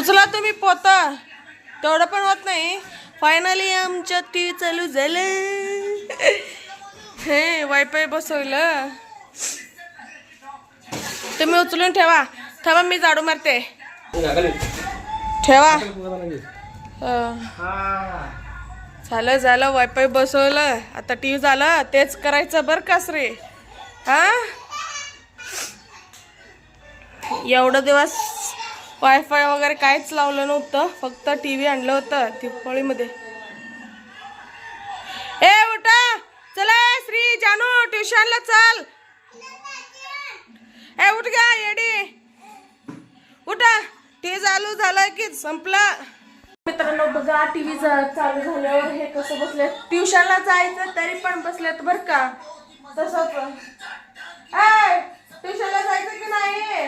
उचला तुम्ही पोता. तेवढं पण होत नाही. फायनली आमच्या टी व्ही चालू झालं. हे वायफाय बसवलं. तुम्ही उचलून ठेवा. थांबा मी झाडू मारते. ठेवा. झालं झालं वायफाय बसवलं. आता टी व्ही झालं तेच करायचं बरं कास रे हा? एवढं दिवस वायफाय वगैरे काहीच लावलं नव्हतं. फक्त टी व्ही आणलं होतं दिवाळीमध्ये ए उठा! चला श्री जानू ट्युशनला चल. ए उठ गा येडी. उठा. टी चालू झालं की संपलं. मित्रांनो बघा टीव्ही चालू झाल्यावर हे कसं बसले ट्युशनला जायचं तरी पण बसलेत बर का? तसंच ट्युशनला जायचं की नाही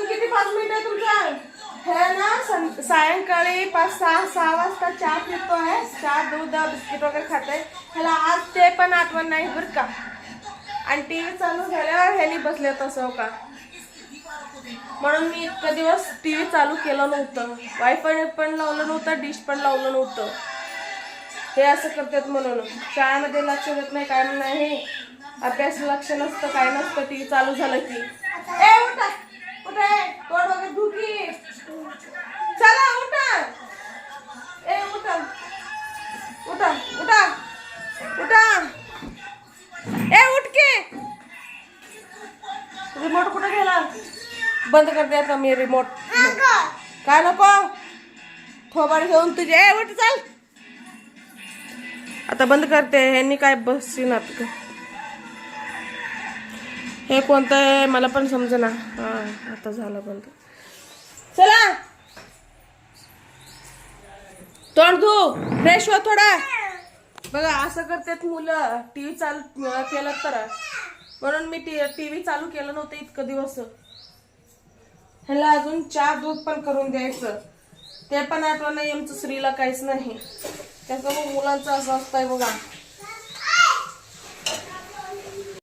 अजून किती पाच मिनिट आहे तुमचं? हे ना सं- सायंकाळी पाच सहा सहा वाजता चहा पितो आहे. चहा दूध बिस्किट वगैरे खाते ह्याला आज ते पण आठवण नाही बरं का. आणि टीव्ही चालू झाल्यावर ह्यानी बसले तसं हो का? म्हणून मी इतका दिवस टीव्ही चालू केलं नव्हतं. वायफाय पण लावलं नव्हतं डिश पण लावलं नव्हतं. हे असं करतात म्हणून. शाळेमध्ये लक्ष देत नाही काय नाही. अभ्यास लक्ष नसतं काय नसतं टीव्ही चालू झालं की. रिमोट कुठे गेला? बंद कर द्या मी रिमोट काय नको? थोबाड घेऊन तुझे. ए उठ चल. आता बंद करते. ह्यांनी काय बसशील आता हे कोणतं आहे? मला पण समजेना. हा आता झालं बंद. चला. तोंड धू. फ्रेश हो थोडा. बघा असं करतात मुलं. टीव्ही चालू अं, केलं तर. म्हणून मी टीव्ही चालू केलं नव्हतं इतकं दिवस. ह्याला अजून चहा दूध पण करून द्यायचं. ते पण आठवण नाही आमचं स्त्रीला काहीच नाही. त्याचं मग मुलांचं असं असतंय बघा.